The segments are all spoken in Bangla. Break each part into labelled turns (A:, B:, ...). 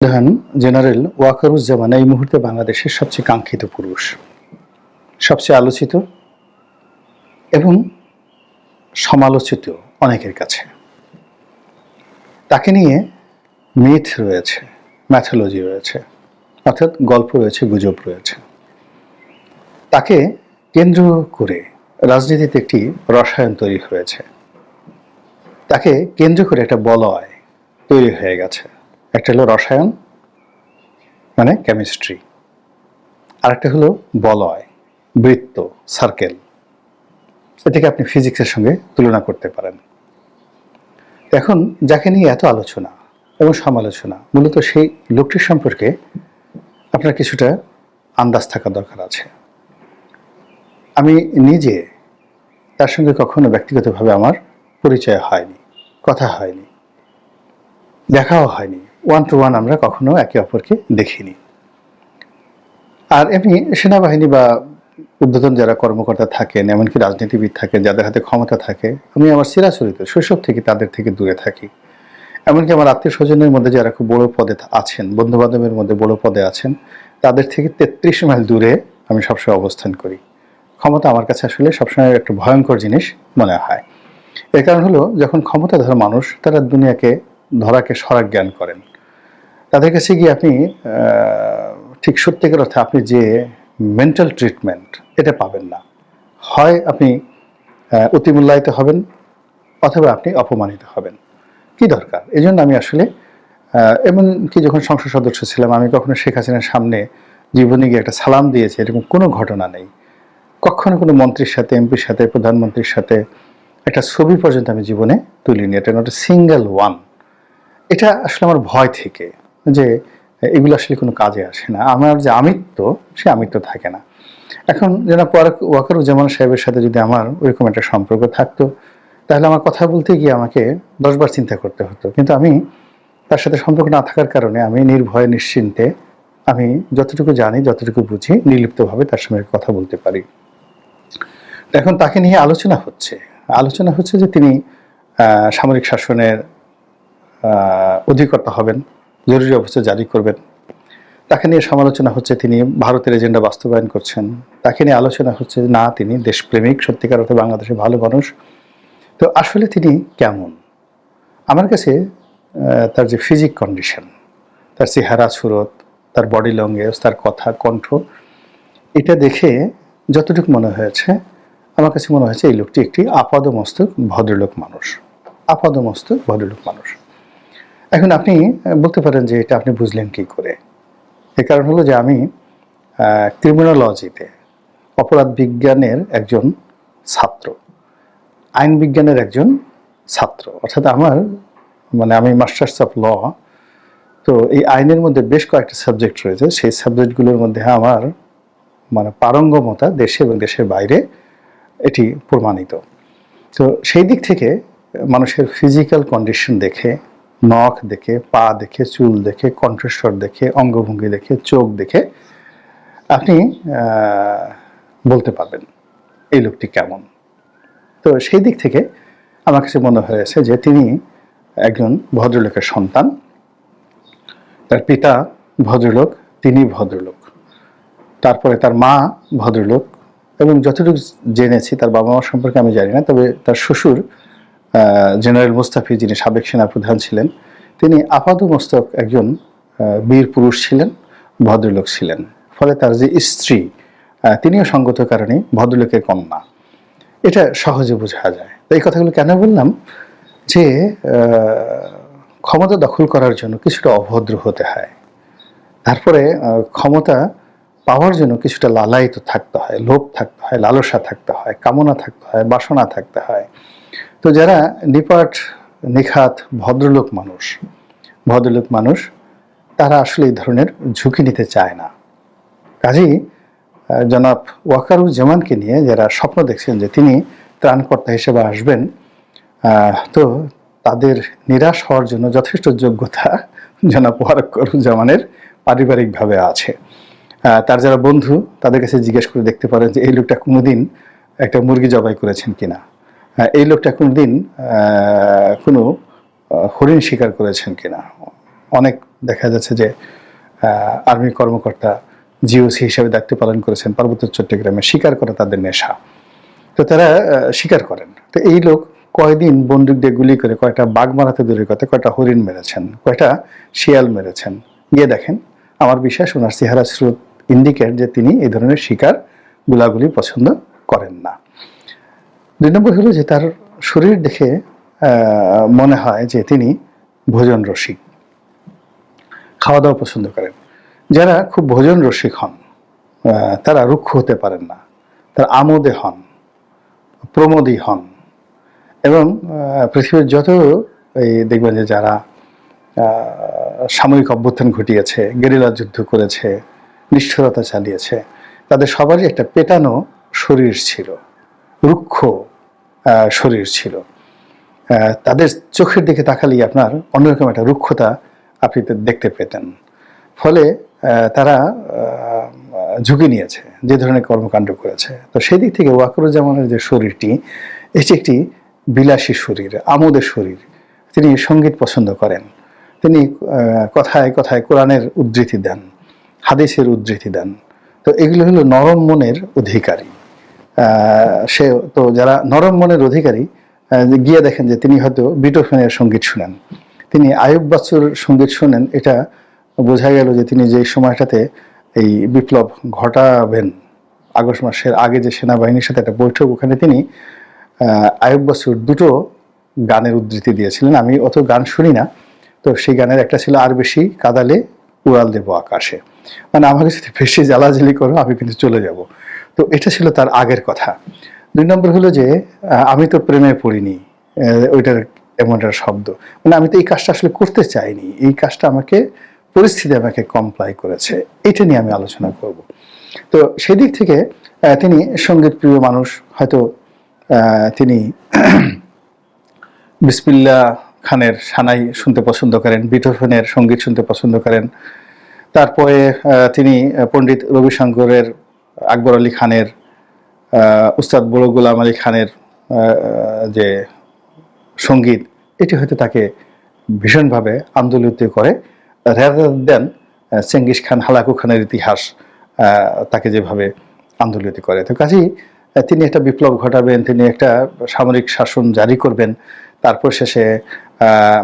A: প্রধান জেনারেল ওয়াকারুজ্জামান এই মুহূর্তে বাংলাদেশের সবচেয়ে কাঙ্ক্ষিত পুরুষ, সবচেয়ে আলোচিত এবং সমালোচিত অনেকের কাছে। তাকে নিয়ে মিথ রয়েছে ম্যাথোলজি রয়েছে, অর্থাৎ গল্প রয়েছে, গুজব রয়েছে। তাকে কেন্দ্র করে রাজনীতিতে একটি রসায়ন তৈরি হয়েছে। তাকে কেন্দ্র করে একটা বলয় তৈরি হয়ে গেছে। একটা হলো রসায়ন মানে কেমিস্ট্রি আরেকটা হলো বলয়, বৃত্ত সার্কেল এটাকে আপনি ফিজিক্সের সঙ্গে তুলনা করতে পারেন। এখন যাকে নিয়ে এত আলোচনা এবং সমালোচনা, মূলত সেই লোকটির সম্পর্কে আপনার কিছুটা আন্দাজ থাকা দরকার আছে। আমি নিজে তার সঙ্গে কখনো ব্যক্তিগতভাবে আমার পরিচয় হয়নি, কথা হয়নি, দেখাও হয়নি। ওয়ান টু ওয়ান আমরা কখনো একে অপরকে দেখিনি। আর এমনি সেনাবাহিনী বা উদ্বোধন যারা কর্মকর্তা থাকেন, এমনকি রাজনীতিবিদ থাকেন, যাদের হাতে ক্ষমতা থাকে, আমি আমার চিরাচরিত শৈশব থেকে তাদের থেকে দূরে থাকি। এমনকি আমার আত্মীয় স্বজনের মধ্যে যারা খুব বড় পদে আছেন বন্ধু বান্ধবের মধ্যে বড় পদে আছেন, তাদের থেকে তেত্রিশ মাইল দূরে আমি সবসময় অবস্থান করি। ক্ষমতা আমার কাছে আসলে সবসময় একটা ভয়ঙ্কর জিনিস মনে হয়। এর কারণ হলো, যখন ক্ষমতাধর মানুষ, তারা দুনিয়াকে ধরাকে সরাক জ্ঞান করেন। তাদের কাছে গিয়ে আপনি ঠিক সত্যিকার অর্থে আপনি যে মেন্টাল ট্রিটমেন্ট এটা পাবেন না। হয় আপনি অতিমূল্যায়িত হবেন অথবা আপনি অপমানিত হবেন। কি দরকার? এই জন্য আমি আসলে এমনকি যখন সংসদ সদস্য ছিলাম, আমি কখনো শেখ হাসিনার সামনে জীবনে গিয়ে একটা সালাম দিয়েছি, এরকম কোনো ঘটনা নেই। কখনো কোনো মন্ত্রীর সাথে, এমপির সাথে, প্রধানমন্ত্রীর সাথে একটা ছবি পর্যন্ত আমি জীবনে তুলিনি। এটা নট সিঙ্গেল ওয়ান এটা আসলে আমার ভয় থেকে। যে এগুলো আসলে কোনো কাজে আসে না। আমার যে আমিত্ব, সে আমিত্ব থাকে না। এখন যেন ওয়াকারুজ্জামান সাহেবের সাথে যদি আমার ওইরকম একটা সম্পর্ক থাকতো, তাহলে আমার কথা বলতে গিয়ে আমাকে দশবার চিন্তা করতে হতো। কিন্তু আমি তার সাথে সম্পর্ক না থাকার কারণে আমি নির্ভয়ে, নিশ্চিন্তে আমি যতটুকু জানি, যতটুকু বুঝি, নির্লিপ্তভাবে তার সঙ্গে কথা বলতে পারি। এখন তাকে নিয়ে আলোচনা হচ্ছে। আলোচনা হচ্ছে যে তিনি সামরিক শাসনের অধিকর্তা হবেন। জরুরি অবস্থা জারি করবেন। তাকে নিয়ে সমালোচনা হচ্ছে তিনি, ভারতের এজেন্ডা বাস্তবায়ন করছেন। তাকে নিয়ে আলোচনা হচ্ছে না, তিনি দেশপ্রেমিক, সত্যিকার অর্থে বাংলাদেশের ভালো মানুষ। তো আসলে তিনি কেমন? আমার কাছে তার যে ফিজিক কন্ডিশন তার চেহারা, সুরত, তার বডি ল্যাঙ্গুয়েজ তার কথা, কণ্ঠ, এটা দেখে যতটুকু মনে হয়েছে, আমার কাছে মনে হয়েছে এই লোকটি একটি আপাদমস্তক ভদ্রলোক মানুষ। আপাদমস্তক ভদ্রলোক মানুষ। এখন আপনি বলতে পারেন যে এটা আপনি বুঝলেন কি করে। এর কারণ হলো যে আমি ক্রিমিনোলজিতে অপরাধ বিজ্ঞানের একজন ছাত্র, আইন বিজ্ঞানের একজন ছাত্র। অর্থাৎ আমার মানে আমি মাস্টার্স অফ ল তো এই আইনের মধ্যে বেশ কয়েকটা সাবজেক্ট রয়েছে। সেই সাবজেক্টগুলোর মধ্যে আমার মানে পারঙ্গমতা দেশে এবং দেশের বাইরে এটি প্রমাণিত। তো সেই দিক থেকে মানুষের ফিজিক্যাল কন্ডিশন দেখে নখ দেখে, পা দেখে, চুল দেখে, কণ্ঠস্বর দেখে, অঙ্গভঙ্গি দেখে, চোখ দেখে আপনি বলতে পারবেন এই লোকটি কেমন। তো সেই দিক থেকে আমার কাছে মনে হয়েছে যে তিনি একজন ভদ্রলোকের সন্তান। তার পিতা ভদ্রলোক, তিনি ভদ্রলোক। তারপরে তার মা ভদ্রলোক এবং যতটুকু জেনেছি, তার বাবা মা সম্পর্কে আমি জানি না, তবে তার শ্বশুর জেনারেল মুস্তাফি যিনি সাবেক সেনাপ্রধান ছিলেন, তিনি আপাদমস্তক একজন বীর পুরুষ ছিলেন, ভদ্রলোক ছিলেন। ফলে তার যে স্ত্রী তিনিও সঙ্গত কারণে ভদ্রলোকের কন্যা। এটা সহজে বোঝা যায়। এই কথাগুলো কেন বললাম? যে ক্ষমতা দখল করার জন্য কিছুটা অভদ্র হতে হয়। তারপরে ক্ষমতা পাওয়ার জন্য কিছুটা লালায়িত থাকতে হয়, লোভ থাকতে হয়, লালসা থাকতে হয়, কামনা থাকতে হয়, বাসনা থাকতে হয়। তো যারা নিপাট, নিখাত, ভদ্রলোক মানুষ ভদ্রলোক মানুষ, তারা আসলে এই ধরনের ঝুঁকি নিতে চায় না। কাজেই জনাব ওয়াকারুজ্জামানকে নিয়ে যারা স্বপ্ন দেখছেন যে তিনি ত্রাণকর্তা হিসেবে আসবেন তো তাদের নিরাশ হওয়ার জন্য যথেষ্ট যোগ্যতা জনাব ওয়াকারুজ্জামানের পারিবারিকভাবে আছে। তার যারা বন্ধু, তাদের কাছে জিজ্ঞেস করে দেখতে পারেন যে এই লোকটা কোনোদিন একটা মুরগি জবাই করেছেন কিনা। এই লোকটা কোনোদিন কোনো হরিণ শিকার করেছেন কিনা? অনেক দেখা যাচ্ছে যে আর্মি কর্মকর্তা জিওসি হিসেবে দায়িত্ব পালন করেছেন, পার্বত্য চট্টগ্রামে শিকার করা তাদের নেশা। তো তারা স্বীকার করেন। তো এই লোক কয়দিন বন্দুক দিয়ে গুলি করে কয়টা বাঘ মারাতে দূরের কথা কয়টা হরিণ মেরেছেন, কয়টা শিয়াল মেরেছেন। গিয়ে দেখেন, আমার বিশ্বাস ওনার চেহারা স্রোত ইন্ডিকেট যে তিনি এই ধরনের শিকার, গুলাগুলি পছন্দ করেন না। দুই নম্বর হলো যে তার শরীর দেখে মনে হয় যে তিনি ভোজন রসিক। খাওয়া দাওয়া পছন্দ করেন। যারা খুব ভোজন রসিক হন তারা রুক্ষ হতে পারেন না। তারা আমোদে হন প্রমোদী হন এবং পৃথিবীর যত, এই দেখবেন যে যারা সাময়িক অভ্যুত্থান ঘটিয়েছে, গেরিলা যুদ্ধ করেছে, নিষ্ঠুরতা চালিয়েছে, তাদের সবারই একটা পেটানো শরীর ছিল, রুক্ষ শরীর ছিল। তাদের চোখের দিকে তাকালেই আপনার অন্যরকম একটা রুক্ষতা আপনি দেখতে পেতেন। ফলে তারা ঝুঁকি নিয়েছে, যে ধরনের কর্মকাণ্ড করেছে। তো সেই দিক থেকে ওয়াকরুজ্জামানের যে শরীরটি, এটি একটি বিলাসী শরীর, আমোদের শরীর। তিনি সংগীত পছন্দ করেন। তিনি কথায় কথায় কোরআনের উদ্ধৃতি দেন, হাদিসের উদ্ধৃতি দেন। তো এগুলো হলো নরম মনের অধিকারী। সে তো যারা নরম মনের অধিকারী গিয়ে দেখেন যে তিনি হয়তো বিটোফেনের সংগীত শুনেন। তিনি আয়ুব বাচ্চুর সংগীত শুনেন, এটা বোঝা গেল যে তিনি যে সময়টাতে এই বিপ্লব ঘটাবেন, আগস্ট মাসের আগে যে সেনাবাহিনীর সাথে একটা বৈঠক, ওখানে তিনি আয়ুব বাচ্চুর দুটো গানের উদ্ধৃতি দিয়েছিলেন। আমি অত গান শুনি না, তো সেই গানের একটা ছিল আর বেশি কাদালে উড়াল দেবো আকাশে। মানে আমাকে যদি বেশি জ্বালাজালি করো, আমি কিন্তু চলে যাব। তো এটা ছিল তার আগের কথা। দুই নম্বর হলো যে আমি তো প্রেমে পড়িনি ওইটার এমন একটা শব্দ। মানে আমি তো এই কাজটা আসলে করতে চাইনি, এই কাজটা আমাকে, পরিস্থিতি আমাকে কমপ্লাই করেছে, এটা নিয়ে আমি আলোচনা করব। তো সেদিক থেকে তিনি সংগীত প্রিয় মানুষ, হয়তো তিনি বিসমিল্লা খানের সানাই শুনতে পছন্দ করেন বিটোফেনের সংগীত শুনতে পছন্দ করেন। তারপরে তিনি পণ্ডিত রবিশঙ্করের আকবর আলী খানের উস্তাদ বড় গোলাম আলী খানের যে সংগীত, এটি হয়তো তাকে ভীষণভাবে আন্দোলিত করে। Rather than Genghis Khan, Hulagu খানের ইতিহাস তাকে যেভাবে আন্দোলিত করে। তো কাজেই তিনি একটা বিপ্লব ঘটাবেন, তিনি একটা সামরিক শাসন জারি করবেন, তারপর শেষে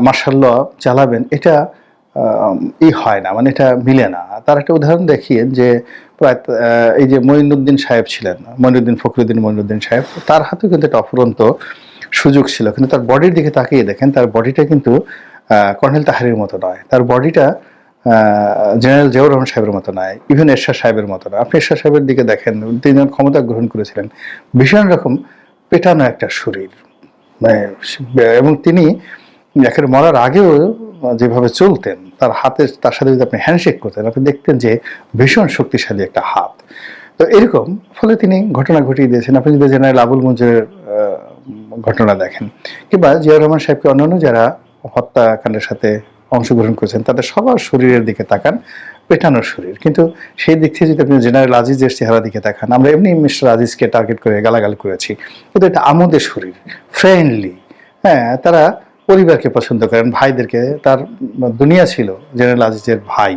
A: মার্শাল ল চালাবেন, এটা ই হয় না মানে এটা মিলে না। তার একটা উদাহরণ দেখিয়ে যে প্রায় এই যে মঈনুদ্দিন সাহেব ছিলেন, মঈনুদ্দিন ফখরুদ্দিন মঈনুদ্দিন সাহেব, তার হাতেও কিন্তু একটা অফুরন্ত সুযোগ ছিল। কিন্তু তার বডির দিকে তাকিয়ে দেখেন, তার বডিটা কিন্তু কর্নেল তাহারির মতো নয়। তার বডিটা জেনারেল জিয়াউর রহমান সাহেবের মতো নয় ইভেন এরশাদ সাহেবের মতো নয়। আপনি এরশাদ সাহেবের দিকে দেখেন তিনি ক্ষমতা গ্রহণ করেছিলেন, ভীষণ রকম পেটানো একটা শরীর। মানে এবং তিনি একের মরার আগেও যেভাবে চলতেন, তার হাতে, তার সাথে যদি আপনি হ্যান্ডশেক করতেন, আপনি দেখতেন যে ভীষণ শক্তিশালী একটা হাত। তো এরকম, ফলে তিনি ঘটনা ঘটিয়ে দিয়েছেন। আপনি যদি জেনারেল আবুল মঞ্জুরের ঘটনা দেখেন, কিংবা জিয়াউর রহমান সাহেবকে অন্যান্য যারা হত্যাকাণ্ডের সাথে অংশগ্রহণ করেছেন, তাদের সবার শরীরের দিকে তাকান, পেটানোর শরীর। কিন্তু সেই দিক থেকে যদি আপনি জেনারেল আজিজের চেহারা দিকে তাকান, আমরা এমনি মিস্টার আজিজকে টার্গেট করে গালাগাল করেছি। কিন্তু এটা আমাদের শরীর ফ্রেন্ডলি হ্যাঁ তারা পরিবারকে পছন্দ করেন, ভাইদেরকে, তার দুনিয়া ছিল জেনারেল আজিজের ভাই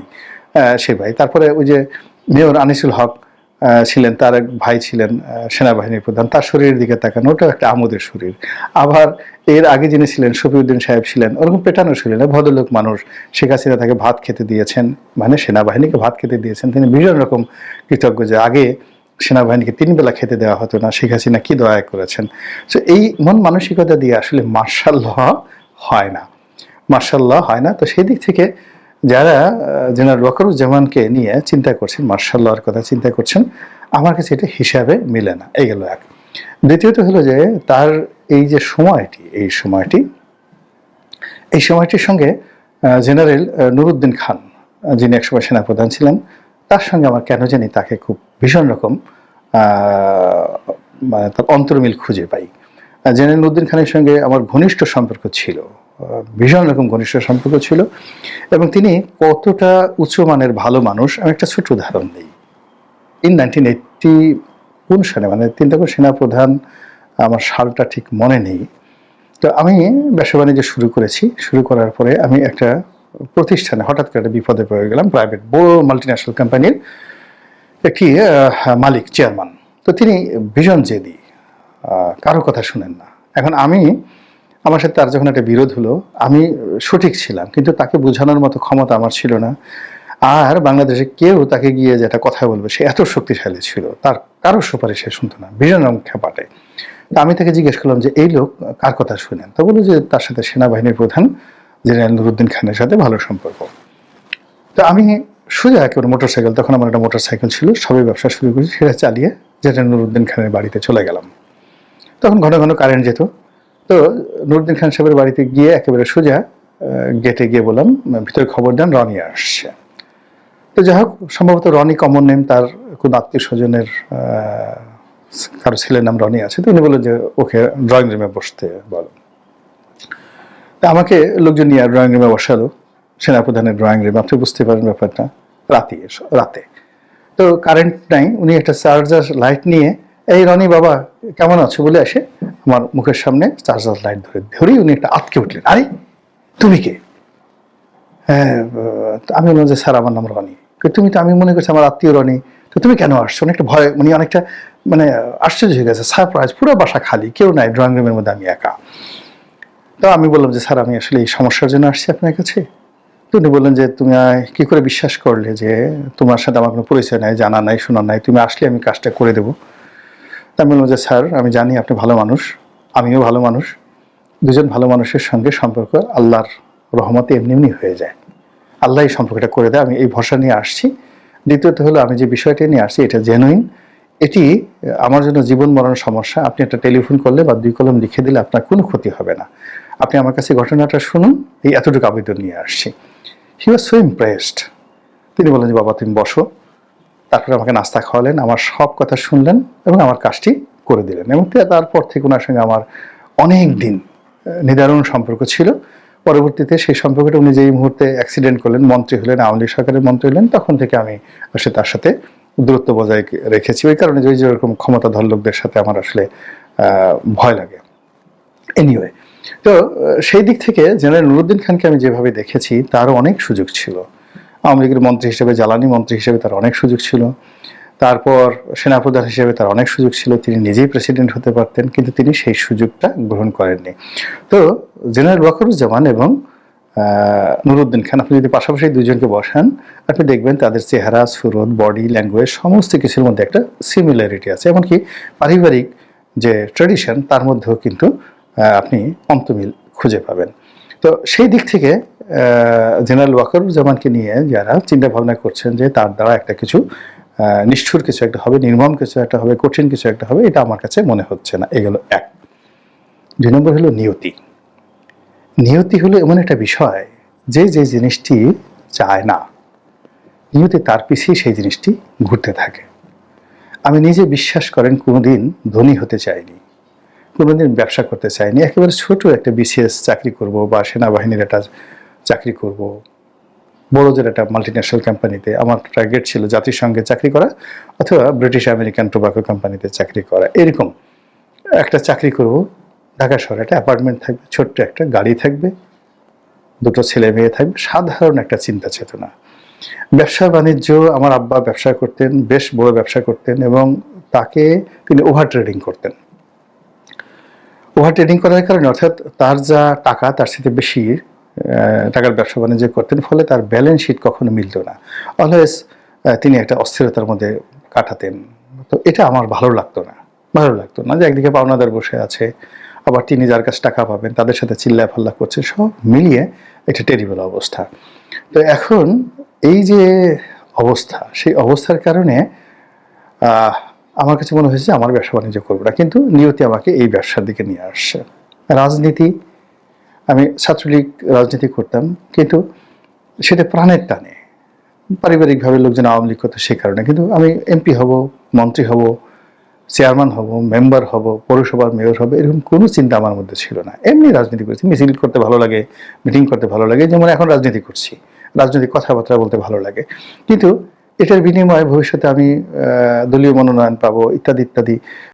A: সে ভাই। তারপরে ওই যে মেয়র আনিসুল হক ছিলেন, তার এক ভাই ছিলেন সেনাবাহিনীর প্রধান। তার শরীরের দিকে তাকান, ওটাও একটা আমোদের শরীর। আবার এর আগে যিনি ছিলেন, শফিউদ্দিন সাহেব ছিলেন, ওরকম পেটানো ছিলেন ভদ্রলোক মানুষ, শেখ হাসিনা তাকে ভাত খেতে দিয়েছেন মানে সেনাবাহিনীকে ভাত খেতে দিয়েছেন। তিনি ভীষণ রকম কৃতজ্ঞ যে আগে সেনাবাহিনীকে তিন বেলা খেতে দেওয়া হতো না, শেখ হাসিনা কি দয়া করেছেন? তো এই মন মানসিকতা দিয়ে আসলে মার্শাল ল হয় না। মার্শাল ল হয় না। তো সেই দিক থেকে যারা জেনারেল ওয়াকারুজ্জামানকে নিয়ে চিন্তা করছেন মার্শাল লর কথা চিন্তা করছেন, আমার কাছে এটা হিসাবে মিলে না। এই গেল এক। দ্বিতীয়ত হলো যে, তার এই যে সময়টি, এই সময়টি, এই সময়টির সঙ্গে জেনারেল নুরুদ্দিন খান, যিনি একসময় সেনাপ্রধান ছিলেন, তার সঙ্গে আমার কেন জানি তাকে খুব ভীষণ রকম মানে তার অন্তর্মিল খুঁজে পাই। জেনারেল নুরুদ্দিন খানের সঙ্গে আমার ঘনিষ্ঠ সম্পর্ক ছিল ভীষণ রকম ঘনিষ্ঠ সম্পর্ক ছিল এবং তিনি কতটা উচ্চমানের ভালো মানুষ, আমি একটা ছোট উদাহরণ দিই। ইন নাইনটিন এইটটি কোন সালে মানে তিনটা করে সেনাপ্রধান আমার সালটা ঠিক মনে নেই। তো আমি ব্যবসা বাণিজ্য শুরু করেছি, শুরু করার পরে আমি একটা প্রতিষ্ঠানে হঠাৎ করে একটা বিপদে পড়ে গেলাম প্রাইভেট বড় মাল্টিন্যাশনাল কোম্পানির একটি মালিক চেয়ারম্যান তো তিনি ভীষণ জেদি কারও কথা শুনেন না। এখন আমি, আমার সাথে তার যখন একটা বিরোধ হলো, আমি সঠিক ছিলাম, কিন্তু তাকে বোঝানোর মতো ক্ষমতা আমার ছিল না। আর বাংলাদেশে কেউ তাকে গিয়ে যেটা কথা বলবে, সে এত শক্তিশালী ছিল, তার কারোর সুপারিশ সে শুনতো না, ভীষণ খেপাটে তা আমি তাকে জিজ্ঞেস করলাম যে, এই লোক কার কথা শুনেন? তো বলল যে, তার সাথে সেনাবাহিনীর প্রধান জেনারেল নুরুদ্দিন খানের সাথে ভালো সম্পর্ক। তো আমি সোজা মোটর সাইকেল তখন আমার একটা মোটর সাইকেল ছিল, সবাই ব্যবসা শুরু করেছি, সেটা চালিয়ে জেনারেল নুরুদ্দিন খানের বাড়িতে চলে গেলাম। তখন ঘন ঘন কারেন্ট যেত। তো নুরুদ্দিন খান সাহেবের বাড়িতে গিয়ে একেবারে সোজা গেটে গিয়ে বললাম, ভিতরে খবর দেন, রনি আসছে। তো যাই হোক, সম্ভবত রনি কমন নেম তার কোন আত্মীয় স্বজনের কারও ছেলের নাম রনি আছে, তো উনি বললেন যে, ওকে ড্রয়িং রুমে বসতে বলো। তা আমাকে লোকজন নিয়ে ড্রয়িং রুমে বসালো, সেনাপ্রধানের ড্রয়িং রুমে আপনি বুঝতে পারেন ব্যাপারটা, রাতে রাতে। তো কারেন্ট নাই, উনি একটা চার্জার লাইট নিয়ে এই রনি বাবা, কেমন আছো? বলে আসে আমার মুখের সামনে চার্জার লাইট ধরে। ধরেই উনি একটা আটকে উঠলেন। আরে, তুমি কে? হ্যাঁ আমি বললাম যে, স্যার, আমার নাম রনি। তুমি তো আমি মনে করছি আমার আত্মীয় রনি। তো তুমি কেন আসছো? অনেকটা ভয় মানে অনেকটা মানে আশ্চর্য হয়ে গেছে। সারপ্রাইজ, পুরো বাসা খালি, কেউ নাই ড্রয়িং রুমের মধ্যে আমি একা। তো আমি বললাম যে, স্যার, আমি আসলে এই সমস্যার জন্য আসছি আপনার কাছে। তো উনি বললেন যে, তুমি কি করে বিশ্বাস করলে যে, তোমার সাথে আমার কোনো পরিচয় নাই, জানা নাই, শোনা নাই, তুমি আসলে আমি কাজটা করে দেবো। আমি বললাম যে, স্যার, আমি জানি আপনি ভালো মানুষ। আমিও ভালো মানুষ। দুজন ভালো মানুষের সঙ্গে সম্পর্ক আল্লাহর রহমতে এমনি এমনি হয়ে যায়। আল্লাহ এই সম্পর্কটা করে দেয়। আমি এই ভরসা নিয়ে আসছি। দ্বিতীয়ত হলো, আমি যে বিষয়টা নিয়ে আসছি, এটা জেনুইন এটি, আমার জন্য জীবন মরণ সমস্যা। আপনি একটা টেলিফোন করলে বা দুই কলম লিখে দিলে আপনার কোনো ক্ষতি হবে না। আপনি আমার কাছে ঘটনাটা শুনুন। এই এতটুকু আবেদন নিয়ে আসছি। হি ওয়াজ সো ইমপ্রেসড তিনি বললেন যে, বাবা, তুমি বসো। তারপরে আমাকে নাস্তা খাওয়ালেন, আমার সব কথা শুনলেন এবং আমার কাজটি করে দিলেন। এবং তারপর থেকে ওনার সঙ্গে আমার অনেক দিন নিদারুণ সম্পর্ক ছিল। পরবর্তীতে সেই সম্পর্কটা উনি যেই মুহূর্তে অ্যাক্সিডেন্ট করলেন, মন্ত্রী হলেন, আওয়ামী লীগ সরকারের মন্ত্রী হলেন, তখন থেকে আমি আসলে তার সাথে দূরত্ব বজায় রেখেছি। ওই কারণে যে যেরকম ক্ষমতাধর লোকদের সাথে আমার আসলে ভয় লাগে। এনিওয়ে তো সেই দিক থেকে জেনারেল নুরুদ্দিন খানকে আমি যেভাবে দেখেছি, তারও অনেক সুযোগ ছিল। আওয়ামী লীগের মন্ত্রী হিসেবে, জ্বালানি মন্ত্রী হিসেবে তার অনেক সুযোগ ছিল। তারপর সেনাপ্রধান হিসেবে তার অনেক সুযোগ ছিল। তিনি নিজেই প্রেসিডেন্ট হতে পারতেন, কিন্তু তিনি সেই সুযোগটা গ্রহণ করেননি। তো জেনারেল ওয়াকারুজ্জামান এবং নুরুদ্দিন খান, আপনি যদি পাশাপাশি দুজনকে বসান, আপনি দেখবেন তাদের চেহারা, সুরত বডি ল্যাঙ্গুয়েজ সমস্ত কিছুর মধ্যে একটা সিমিলারিটি আছে। এমনকি পারিবারিক যে ট্রেডিশন তার মধ্যেও কিন্তু আপনি অন্তমিল খুঁজে পাবেন। তো সেই দিক থেকে জেনারেল ওয়াকারুজ্জামানকে নিয়ে যারা চিন্তা ভাবনা করছেন যে তার দ্বারা একটা কিছু নিষ্ঠুর কিছু একটা হবে, নির্মম কিছু একটা হবে, কঠিন কিছু একটা হবে, এটা আমার কাছে মনে হচ্ছে না। এগুলো এক। দুই নম্বর হলো নিয়তি। নিয়তি হলো এমন একটা বিষয় যে যে জিনিসটি চায় না। নিয়তি তার পিছিয়ে সেই জিনিসটি ঘুরতে থাকে। আমি নিজে বিশ্বাস করেন কোনোদিন ধনী হতে চাইনি, কোনোদিন ব্যবসা করতে চাইনি। একেবারে ছোট একটা বিসিএস চাকরি করব বা সেনাবাহিনীর একটা চাকরি করব। বড় যে একটা মাল্টিন্যাশনাল কোম্পানিতে আমার টার্গেট ছিল জাতিসংঘে চাকরি করা অথবা ব্রিটিশ আমেরিকান টোবাকো কোম্পানিতে চাকরি করা। এরকম একটা চাকরি করব, ঢাকা শহরে একটা অ্যাপার্টমেন্ট থাকবে, ছোট্ট একটা গাড়ি থাকবে, দুটো ছেলে মেয়ে থাকবে, সাধারণ একটা চিন্তা চেতনা। ব্যবসা বাণিজ্য, আমার আব্বা ব্যবসা করতেন, বেশ বড় ব্যবসা করতেন এবং তাকে তিনি ওভার ট্রেডিং করতেন। ওভার ট্রেডিং করার কারণে অর্থাৎ তার যা টাকা, তার সাথে বেশি টাকার ব্যবসা বাণিজ্য করতেন, ফলে তার ব্যালেন্স শিট কখনো মিলত না। অলওয়েজ তিনি একটা অস্থিরতার মধ্যে কাটাতেন। তো এটা আমার ভালো লাগতো না। ভালো লাগতো না যে একদিকে পাওনাদার বসে আছে, আবার তিনি যার কাছে টাকা পাবেন, তাদের সাথে চিল্লায় ফাল্লা করছে, সব মিলিয়ে একটা টেরিবল অবস্থা। তো এখন এই যে অবস্থা, সেই অবস্থার কারণে আমার কাছে মনে হয়েছে আমার ব্যবসা বাণিজ্য করব না, কিন্তু নিয়তি আমাকে এই ব্যবসার দিকে নিয়ে আসছে। রাজনীতি আমি ছাত্রলীগ রাজনীতি করতাম, কিন্তু সেটা প্রাণের টানে। পারিবারিকভাবে লোকজন আওয়ামী লীগ করতো সে কারণে। কিন্তু আমি এমপি হব, মন্ত্রী হব, চেয়ারম্যান হব, মেম্বার হব, পৌরসভার মেয়র হবে, এরকম কোনো চিন্তা আমার মধ্যে ছিল না। এমনি রাজনীতি করছি, মিছিল করতে ভালো লাগে, মিটিং করতে ভালো লাগে, যেমন এখন রাজনীতি করছি, রাজনৈতিক কথাবার্তা বলতে ভালো লাগে। কিন্তু এটার বিনিময়ে ভবিষ্যতে আমি দলীয় মনোনয়ন পাবো, ইত্যাদি ইত্যাদি।